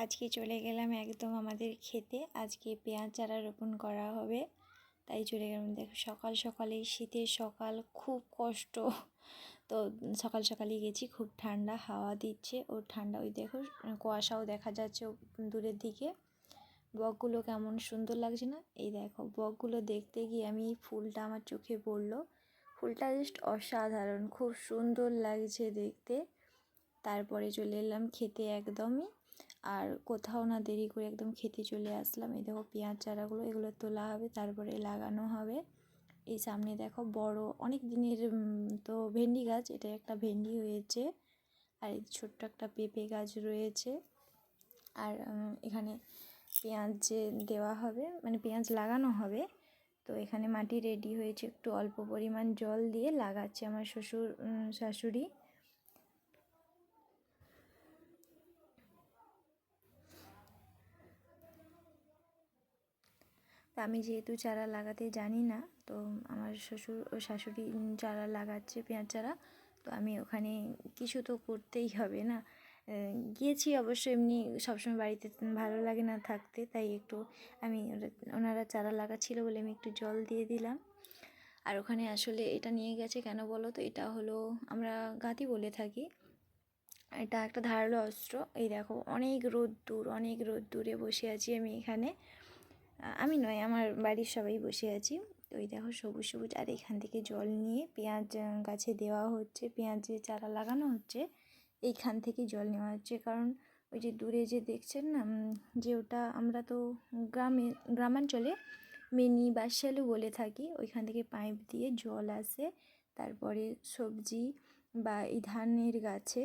আজকে চলে গেলাম একদম আমাদের খেতে। আজকে পেঁয়াজ চারা রোপণ করা হবে। তাই চলে গেলাম। দেখো, সকাল সকালে শীতের সকাল, খুব কষ্ট। তো সকাল সকালই গেছি, খুব ঠান্ডা, হাওয়া দিচ্ছে। ও ঠান্ডা, ওই দেখো, কুয়াশাও দেখা যাচ্ছে দূরের দিকে। বকগুলো কেমন সুন্দর লাগছে না? এই দেখো, বকগুলো দেখতে গিয়ে আমি ফুলটা আমার চোখে পড়ল। ফুলটা জাস্ট অসাধারণ, খুব সুন্দর লাগছে দেখতে। তারপরে চলে এলাম খেতে একদমই। আর কোথাও না দেরি করে একদম খেতে চলে আসলাম। এই দেখো পেঁয়াজ চারাগুলো, এগুলো তোলা হবে, তারপরে লাগানো হবে। এই সামনে দেখো বড়, অনেক দিনের তো ভেন্ডি গাছ এটা একটা ভেন্ডি হয়েছে। আর এই ছোট্ট একটা পেঁপে গাছ রয়েছে। আর এখানে পেঁয়াজ যে দেওয়া হবে মানে পেঁয়াজ লাগানো হবে, তো এখানে মাটি রেডি হয়েছে। একটু অল্প পরিমাণ জল দিয়ে লাগাচ্ছে আমার শ্বশুর শাশুড়ি। আমি যেহেতু চারা লাগাতে জানি না, তো আমার শ্বশুর ও শাশুড়ি চারা লাগাচ্ছে পেঁয়াজ চারা, তো আমি ওখানে কিছু তো করতেই হবে না। গিয়েছি অবশ্য এমনি সবসময় বাড়িতে ভালো লাগে না থাকতে, তাই একটু আমি ওনারা চারা লাগাচ্ছিল বলে আমি একটু জল দিয়ে দিলাম। আর ওখানে আসলে এটা নিয়ে গেছে কেন বলো তো, এটা হলো আমরা গাঁতি বলে থাকি। এটা একটা ধারালো অস্ত্র, এই দেখো অনেক রোদ দূর অনেক রোদ দূরে বসে আছি আমি এখানে। আমি নয়, আমার বাড়ির সবাই বসে আছি। তো ওই দেখো সবুজ সবুজ, আর এখান থেকে জল নিয়ে পেঁয়াজ গাছে দেওয়া হচ্ছে পেঁয়াজে চারা লাগানো হচ্ছে। এইখান থেকে জল নেওয়া হচ্ছে, কারণ ওই যে দূরে যে দেখছেন না যে ওটা আমরা তো গ্রামে, গ্রামাঞ্চলে মিনি বাসালু বলে থাকি, ওইখান থেকে পাইপ দিয়ে জল আসে। তারপরে সবজি বা এই ধানের গাছে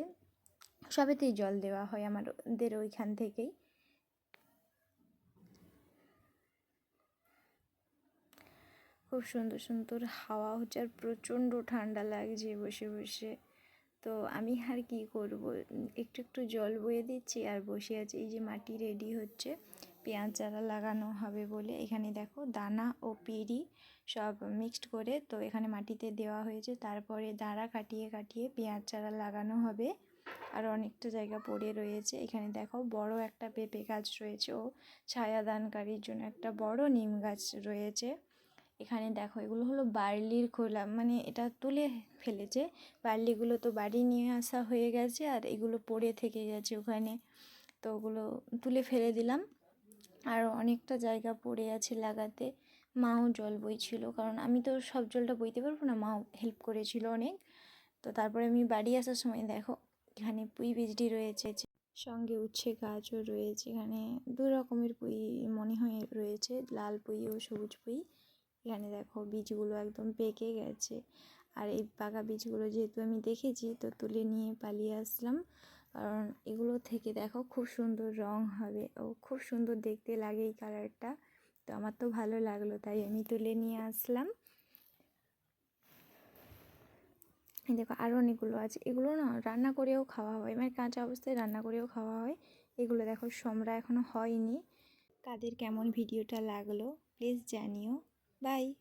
সবেতেই জল দেওয়া হয় আমাদের ওইখান থেকেই। খুব সুন্দর সুন্দর হাওয়া হচ্ছে আর প্রচণ্ড ঠান্ডা লাগছে বসে বসে। তো আমি আর কি করব? একটু একটু জল বয়ে দিচ্ছি আর বসে আছি। এই যে মাটি রেডি হচ্ছে, পেঁয়াজ চারা লাগানো হবে বলে। এখানে দেখো দানা ও পিড়ি সব মিক্সড করে তো এখানে মাটিতে দেওয়া হয়েছে। তারপরে দাঁড়া কাটিয়ে কাটিয়ে পেঁয়াজ চারা লাগানো হবে। আর অনেকটা জায়গা পড়ে রয়েছে। এখানে দেখো বড় একটা পেঁপে গাছ রয়েছে। ও ছায়াদানকারীর জন্য একটা বড় নিম গাছ রয়েছে। এখানে দেখো, এগুলো হলো বার্লির খোলা মানে এটা তুলে ফেলেছে। বার্লিগুলো তো বাড়ি নিয়ে আসা হয়ে গেছে আর এগুলো পড়ে থেকে গেছে ওখানে। তো ওগুলো তুলে ফেলে দিলাম। আর অনেকটা জায়গা পড়ে আছে লাগাতে। মাও জল বইছিল, কারণ আমি তো সব জলটা বইতে পারব না, মাও হেল্প করেছিল অনেক। তো তারপরে আমি বাড়ি আসার সময় দেখো, এখানে পুঁই বীজটি রয়েছে। সঙ্গে উচ্ছে গাছও রয়েছে, এখানে দু রকমের পুঁই মনে হয় রয়েছে, লাল পুঁই ও সবুজ পুঁই। এখানে দেখো বীজগুলো একদম পেকে গেছে। আর এই পাকা বীজগুলো যেহেতু আমি দেখেছি, তো তুলে নিয়ে পালিয়ে আসলাম। কারণ এগুলো থেকে দেখো খুব সুন্দর রং হবে। ও খুব সুন্দর দেখতে লাগে এই কালারটা। তো আমার তো ভালো লাগল, তাই আমি তুলে নিয়ে আসলাম। দেখো আরও অনেকগুলো আছে। এগুলো না রান্না করেও খাওয়া হয় মানে কাঁচা অবস্থায় রান্না করেও খাওয়া হয়। এগুলো দেখো সমরা এখনও হয়নি। কাদের কেমন ভিডিওটা লাগল প্লিজ জানিও। Bye.